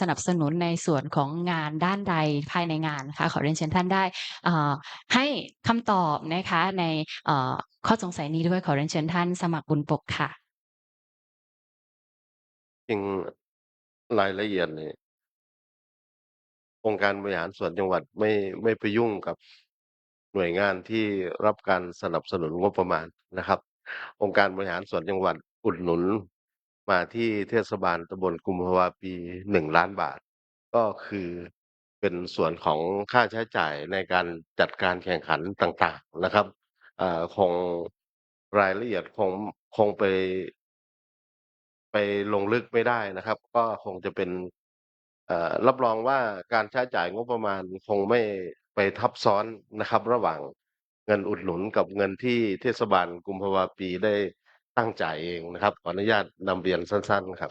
สนับสนุนในส่วนของงานด้านใดภายในงานนะคะขอเรียนเชิญท่านได้ให้คำตอบนะคะในข้อสงสัยนี้ด้วยขอเรียนเชิญท่านสมัครบุญปกค่ะจริงรายละเอียดนี่องค์การบริหารส่วนจังหวัดไม่ไม่ไปยุ่งกับหน่วยงานที่รับการสนับสนุนงบประมาณนะครับ องค์การบริหารส่วนจังหวัดอุดหนุน มาที่เทศบาลตำบลกุมภาวาปี1,000,000บาท ก็คือเป็นส่วนของค่าใช้จ่ายในการจัดการแข่งขันต่างๆนะครับอ่าคงรายละเอียดคงคงไป ไปลงลึกไม่ได้นะครับ ก็คงจะเป็น เอ่อ รับรองว่าการใช้จ่ายงบประมาณคงไม่ไปทับซ้อนนะครับ ระหว่างเงินอุดหนุนกับเงินที่เทศบาลกุมภาวาปีได้ ตั้งจ่ายเองนะครับ ขออนุญาตนำเรียนสั้น ๆ ครับ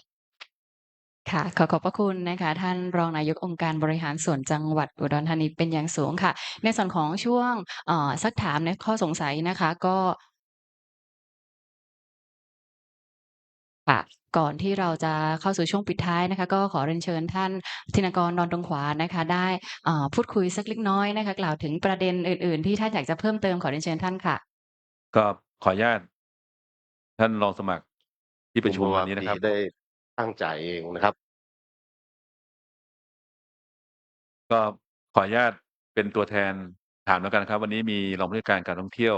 ค่ะ ขอขอบพระคุณนะคะ ท่านรองนายกองค์การบริหารส่วนจังหวัดอุดรธานีเป็นอย่างสูงค่ะ ในส่วนของช่วงเอ่อซักถามในข้อสงสัยนะคะ ก็ค่ะก่อนที่เราจะเข้าสู่ช่วงปิดท้ายนะคะ ก็ขอเรียนเชิญท่านธินกรดอนตงขวานะคะ ได้อ่าพูดคุยสักเล็กน้อยนะคะ กล่าวถึงประเด็นอื่น ๆ ที่ท่านอยากจะเพิ่มเติมขอเรียนเชิญท่านค่ะ ก็ขออนุญาต ท่านรองสมัครที่ปกุระมชุมภาววัานนี้นะปีครับ ได้ตั้งจ่ายเองนะครับ ก็ขออนุญาตเป็นตัวแทนถามแล้วกันครับ วันนี้มีรองผู้ว่าการการท่องเที่ยว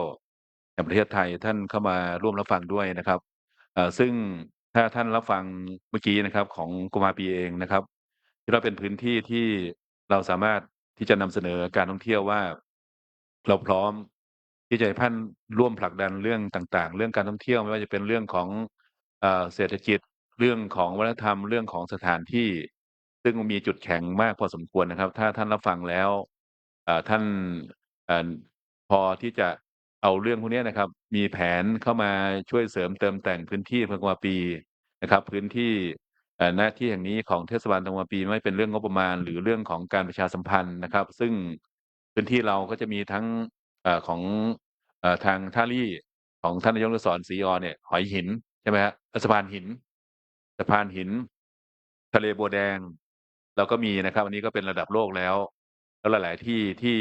แห่งประเทศไทยท่านเข้ามาร่วมรับฟังด้วยนะครับเอ่อซึ่งถ้าท่านรับฟังเมื่อกี้นะครับ ของกุมภาปีเองนะครับถือว่าเป็นพื้นที่ที่เราสามารถที่จะนำเสนอการท่องเที่ยวว่า เราพร้อม ที่จะให้ท่านร่วมผลักดันเรื่องต่างๆ เรื่องการท่องเที่ยวไม่ว่าจะเป็นเรื่องของเศรษฐกิจเรื่องของวัฒนธรรมเรื่องของสถานที่ ซึ่งมีจุดแข็งมากพอสมควรนะครับ ถ้าท่านรับฟังแล้วท่านพอที่จะเอาเรื่องพวกนี้นะครับ มีแผนเข้ามาช่วยเสริมเติมแต่งพื้นที่อำเภอกุมภาวาปีนะครับ พื้นที่เอ่อณที่แห่งนี้ของเทศบาลตำบลกุมภาวาปีไม่เป็นเรื่องงบประมาณ หรือเรื่องของการประชาสัมพันธ์นะครับ ซึ่งพื้นที่เราก็จะมีทั้ง เอ่อ ของ เอ่อ ทางท่าลี่ ของท่านนายก อนุสรณ์ ศรีออ เนี่ย หอยหิน ใช่ไหมครับ เออสะพานหิน สะพานหิน ทะเลบัวแดง เราก็มีนะครับ อันนี้ก็เป็นระดับโลกแล้ว แล้วหลาย ๆ ที่ ที่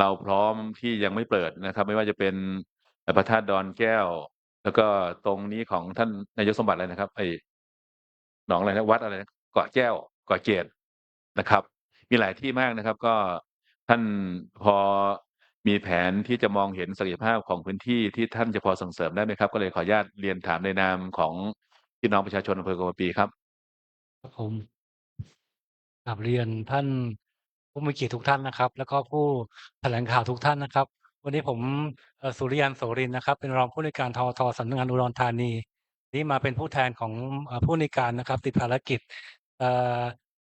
เราพร้อมที่ยังไม่เปิดนะครับ ไม่ว่าจะเป็น เอ่อ พระธาตุดอนแก้ว แล้วก็ตรงนี้ของท่านนายกสมบัติอะไรนะครับ ไอ้ หนองอะไรนะ วัดอะไรนะ เกาะแก้ว เกาะเกร็ด นะครับ มีหลายที่มากนะครับ ก็ท่าน พอ มีแผนที่จะมองเห็นศักยภาพของพื้นที่ที่ท่านจะพอส่งเสริมได้ไหมครับ?ก็เลยขออนุญาตเรียนถามในนามของพี่น้องประชาชนอำเภอกุมปีครับ ครับผมกราบเรียนท่านผู้มีเกียรติทุกท่านนะครับ แล้วก็ผู้แถลงข่าวทุกท่านนะครับ วันนี้ผมเอ่อสุริยันโสรินนะครับ เป็นรองผู้อำนวยการทอทสำนักงานอุดรธานี นี่มาเป็นผู้แทนของเอ่อผู้อำนวยการนะครับ ติดภารกิจเอ่อ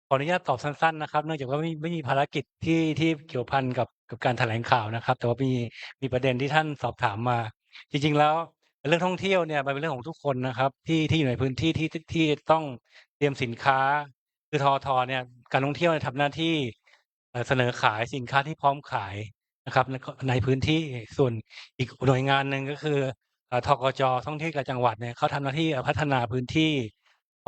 ขออนุญาตตอบสั้นๆนะครับ เนื่องจากว่าไม่ไม่มีภารกิจที่ที่เกี่ยวพันกับกับการแถลงข่าวนะครับ แต่ว่ามีมีประเด็นที่ท่านสอบถามมา จริง ๆ แล้วเรื่องท่องเที่ยวเนี่ยมันเป็นเรื่องของทุกคนนะครับ ที่ที่อยู่ในพื้นที่ที่ที่ต้องเตรียมสินค้า คือทอทเนี่ยการท่องเที่ยวยทำหน้าที่เสนอขายสินค้าที่พร้อมขายนะครับ ในพื้นที่ส่วนอีกหน่วยงานหนึ่งก็คือเอ่อทกจ.ท่องเที่ยวกับจังหวัดเนี่ยเขาทำหน้าที่พัฒนาพื้นที่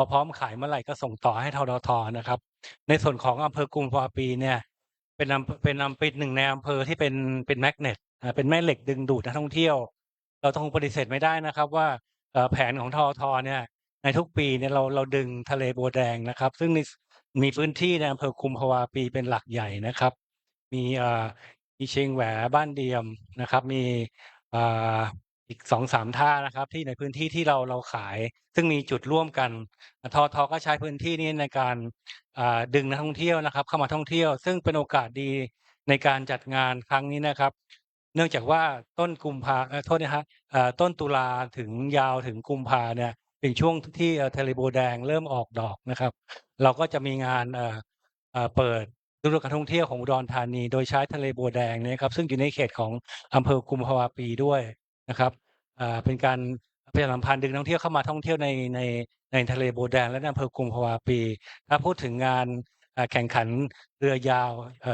พอพร้อมขายเมื่อไหร่ก็ส่งต่อให้ทดท.นะครับ ในส่วนของอำเภอกุมภาวปีเนี่ย เป็นอำเป็นอำเป็นหนึ่งในอำเภอที่เป็นเป็นแมกเนตเป็นแม่เหล็กดึงดูดนักท่องเที่ยว เราคงปฏิเสธไม่ได้นะครับ ว่าแผนของทท.เนี่ยในทุกปีเนี่ยเราเราดึงทะเลบัวแดงนะครับ ซึ่งมีพื้นที่ในอำเภอกุมภาวาปีเป็นหลักใหญ่นะครับ มีอ่ามีเชียงแหวบ้านเดียมนะครับ มี อ่าอีก2-3ท่านะครับ ที่ในพื้นที่ที่เราเราขาย ซึ่งมีจุดร่วมกันทอททก็ใช้พื้นที่นี้ในการดึงนักท่องเที่ยวนะครับ เข้ามาท่องเที่ยว ซึ่งเป็นโอกาสดีในการจัดงานครั้งนี้นะครับ เนื่องจากว่าต้นกุมภาเอ่อโทษนะครับต้นตุลาถึงยาวถึงกุมภาเนี่ยเป็นช่วงที่ทะเลโบแดงเริ่มออกดอกนะครับ เราก็จะมีงานเปิดฤดูการท่องเที่ยวของอุดรธานี โดยใช้ทะเลบัวแดงนี่ครับ ซึ่งอยู่ในเขตของอำเภอกุมภาวาปีด้วย นะครับเป็นการประชาสัมพันธ์ดึงนักท่องเที่ยวเข้ามาท่องเที่ยวในในในทะเลโบแดงและในอำเภอกุมภาวาปี ถ้าพูดถึงงานแข่งขันเรือยาว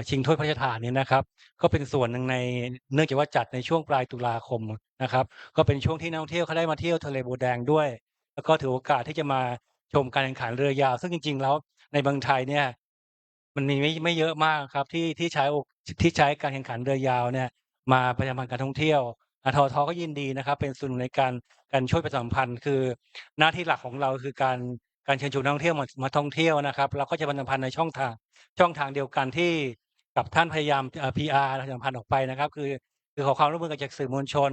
ชิงถ้วยพระราชทานนี่ยนะครับ ก็เป็นส่วนหนึ่งในเนื่องจากว่าจัดในช่วงปลายตุลาคมนะครับ ก็เป็นช่วงที่นักท่องเที่ยวเขาได้มาเที่ยวทะเลโบแดงด้วย แล้วก็ถือโอกาสที่จะมาชมการแข่งขันเรือยาว ซึ่งจริง ๆ แล้วในในเมืองไทยเนี่ยมันมีไม่ไม่เยอะมากครับที่ที่ใช้ที่ใช้การแข่งขันเรือยาวเนี่ยมาประชาสัมพันธ์การท่องเที่ยว ททก็ยินดีนะครับ เป็นส่วนหนึ่งในการการช่วยประชาสัมพันธ์ คือ หน้าที่หลักของเราคือการการเชิญชวนนักท่องเที่ยวมามาท่องเที่ยวนะครับเราก็จะประชาสัมพันธ์ในช่องทาง ช่องทางเดียวกันที่กับท่านพยายามเอ่อ PR ประชาสัมพันธ์ออกไปนะครับ คือคือขอความร่วมมือกันจากสื่อมวลชน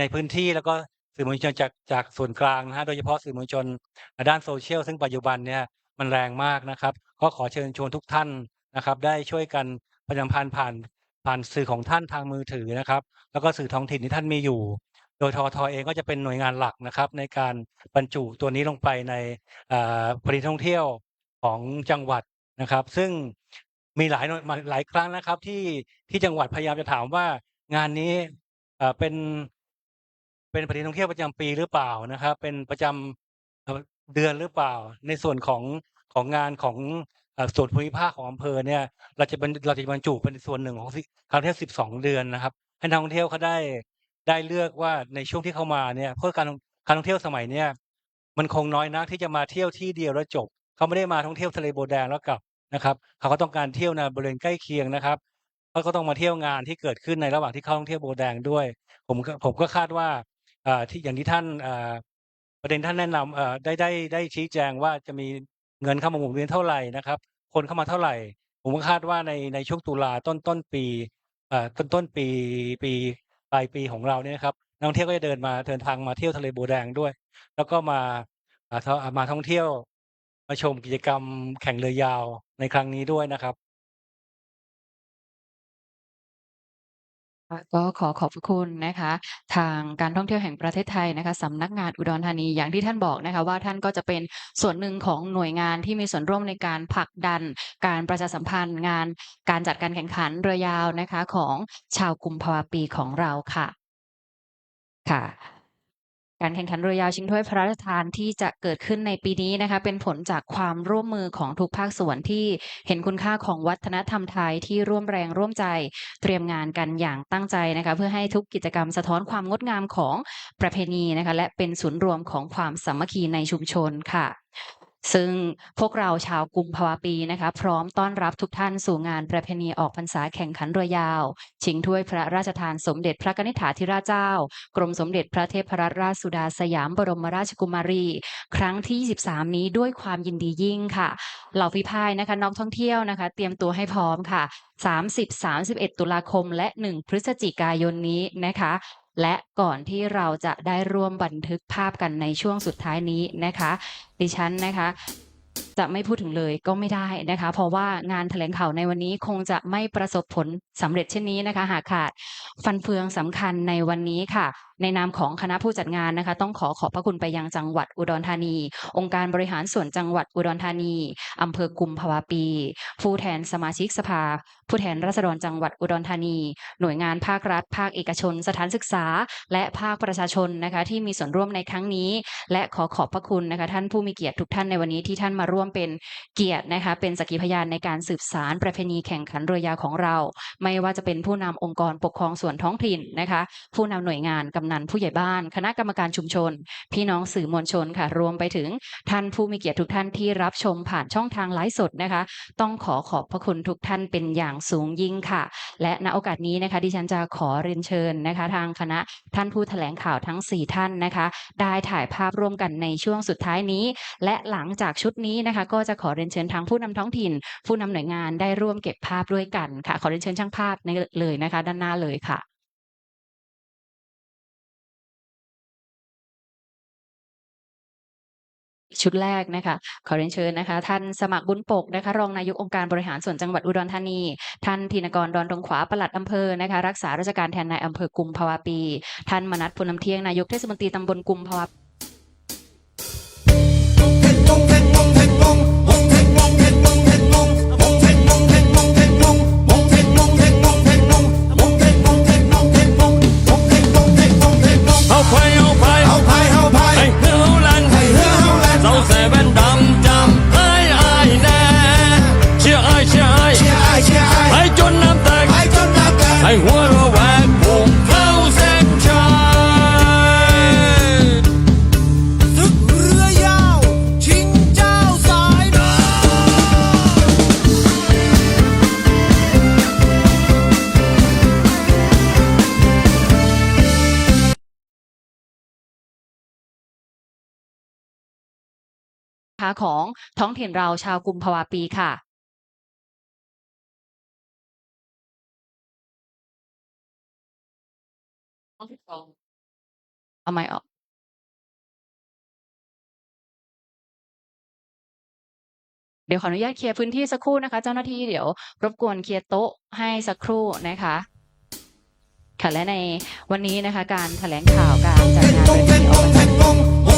ในพื้นที่แล้วก็สื่อมวลชนจากจากส่วนกลางนะฮะโดยเฉพาะสื่อมวลชนด้านโซเชียลซึ่งปัจจุบันเนี่ยมันแรงมากนะครับ ก็ขอเชิญชวนทุกท่านนะครับ ได้ช่วยกันประชาสัมพันธ์ผ่าน ผ่านสื่อของท่านทางมือถือนะครับ แล้วก็สื่อท้องถิ่นที่ท่านมีอยู่ โดยททเองก็จะเป็นหน่วยงานหลักนะครับ ในการบรรจุตัวนี้ลงไปในผลิตท่องเที่ยวของจังหวัดนะครับ ซึ่งมีหลายหลายครั้งนะครับที่ที่จังหวัดพยายามจะถามว่างานนี้เป็นเป็นปฏิทินท่องเที่ยวประจำปีหรือเปล่านะครับ เป็นประจำเอ่อเดือนหรือเปล่า ในส่วนของของงานของ ส่วนภูมิภาคของอำเภอเนี่ย เราจะบรรเราจะบรรจุเป็นส่วนหนึ่งของสิการท่องเที่ยว12เดือนนะครับ ให้นักท่องเที่ยวเขาได้ได้เลือกว่าในช่วงที่เข้ามาเนี่ยเพราะการการท่องเที่ยวสมัยเนี้ยมันคงน้อยนักที่จะมาเที่ยวที่เดียวแล้วจบ เขาไม่ได้มาท่องเที่ยวทะเลโบแดงแล้วกลับนะครับเขาก็ต้องการเที่ยวในบริเวณใกล้เคียงนะครับเขาก็ต้องมาเที่ยวงานที่เกิดขึ้นในระหว่างที่เข้าท่องเที่ยวโบแดงด้วย ผมผมก็คาดว่าอ่าที่อย่างที่ท่านอ่าประเด็นท่านแนะนำอ่อได้ได้ได้ชี้แจงว่าจะมี เงินเข้ามาหมุนเวียนเท่าไหร่นะครับ คนเข้ามาเท่าไหร่ ผมก็คาดว่าในในช่วงตุลาต้นต้นปีเอ่อต้นต้นปีปีปลายปีของเราเนี่ยนะครับนักท่องเที่ยวก็จะเดินมาเดินทางมาเที่ยวทะเลบัวแดงด้วย แล้วก็มาอ่ามาท่องเที่ยวมาชมกิจกรรมแข่งเรือยาวในครั้งนี้ด้วยนะครับ ค่ะ ก็ขอขอบพระคุณนะคะ ทางการท่องเที่ยวแห่งประเทศไทยนะคะ สำนักงานอุดรธานี อย่างที่ท่านบอกนะคะว่าท่านก็จะเป็นส่วนหนึ่งของหน่วยงานที่มีส่วนร่วมในการผลักดันการประชาสัมพันธ์งาน การจัดการแข่งขันเรือยาวนะคะ ของชาวกุมภาวะปีของเราค่ะ ค่ะ การแข่งขันเรือยาวชิงถ้วยพระราชทานที่จะเกิดขึ้นในปีนี้นะคะเป็นผลจากความร่วมมือของทุกภาคส่วนที่เห็นคุณค่าของวัฒนธรรมไทยที่ร่วมแรงร่วมใจเตรียมงานกันอย่างตั้งใจนะคะเพื่อให้ทุกกิจกรรมสะท้อนความงดงามของประเพณีนะคะและเป็นศูนย์รวมของความสามัคคีในชุมชนค่ะ ซึ่งพวกเราชาวกุมภาวะปีนะคะพร้อมต้อนรับทุกท่านสู่งานประเพณีออกพรรษาแข่งขันเรือยาว ชิงถ้วยพระราชทานสมเด็จพระกนิษฐาธิราชเจ้า กรมสมเด็จพระเทพรัตนราชสุดาสยามบรมราชกุมารี ครั้งที่ 23 นี้ด้วยความยินดียิ่งค่ะ เหล่าฝีพายนะคะนักท่องเที่ยวนะคะ เตรียมตัวให้พร้อมค่ะ 30 31 ตุลาคมและ 1 พฤศจิกายนนี้นะคะ และก่อนที่เราจะได้ร่วมบันทึกภาพกันในช่วงสุดท้ายนี้นะคะ ดิฉันนะคะจะไม่พูดถึงเลยก็ไม่ได้นะคะ เพราะว่างานแถลงข่าวในวันนี้คงจะไม่ประสบผลสำเร็จเช่นนี้นะคะ หากขาดฟันเฟืองสำคัญในวันนี้ค่ะ ในนามของคณะผู้จัดงานนะคะ ต้องขอขอบพระคุณไปยังจังหวัดอุดรธานี องค์การบริหารส่วนจังหวัดอุดรธานีอำเภอกุมภาวะปี ผู้แทนสมาชิกสภา ผู้แทนราษฎรจังหวัดอุดรธานี หน่วยงานภาครัฐ ภาคเอกชน สถานศึกษา และภาคประชาชนนะคะ ที่มีส่วนร่วมในครั้งนี้ และขอขอบพระคุณนะคะ ท่านผู้มีเกียรติทุกท่านในวันนี้ที่ท่านมาร่วมเป็นเกียรตินะคะ เป็นสักขีพยานในการสืบสารประเพณีแข่งขันเรือยาวของเรา ไม่ว่าจะเป็นผู้นำองค์กรปกครองส่วนท้องถิ่นนะคะ ผู้นำหน่วยงานกำนันผู้ใหญ่บ้าน คณะกรรมการชุมชน พี่น้องสื่อมวลชนค่ะ รวมไปถึงท่านผู้มีเกียรติทุกท่านที่รับชมผ่านช่องทางไลฟ์สดนะคะ ต้องขอขอบพระคุณทุกท่านเป็นอย่างสูงยิ่งค่ะ และณโอกาสนี้นะคะดิฉันจะขอเรียนเชิญนะคะ ทางคณะท่านผู้แถลงข่าวทั้ง 4 ท่านนะคะ ได้ถ่ายภาพร่วมกันในช่วงสุดท้ายนี้ และหลังจากชุดนี้นะคะ ก็จะขอเรียนเชิญทางผู้นำท้องถิ่น ผู้นำหน่วยงานได้ร่วมเก็บภาพด้วยกันค่ะ ขอเรียนเชิญช่างภาพในเลยนะคะ ด้านหน้าเลยค่ะ ชุดแรกนะคะ ขอเรียนเชิญนะคะ ท่านสมัครบุญปกนะคะ รองนายกองค์การบริหารส่วนจังหวัดอุดรธานี ท่านธินกรดอนตรงขวาปลัดอำเภอนะคะ รักษาราชการแทนนายอำเภอกุมภาวะปี ท่านมนัสพลน้ำเที่ยงนายกเทศมนตรีตำบลกุมภาวะเอา นะคะของท้องถิ่นเราชาวกุมภาวาปีค่ะเอาไมค์ออกเดี๋ยวขออนุญาตเคลียร์พื้นที่สักครู่นะคะ เจ้าหน้าที่เดี๋ยวรบกวนเคลียร์โต๊ะให้สักครู่นะคะค่ะและในวันนี้นะคะ การแถลงข่าวการจัดงานประเพณีอบต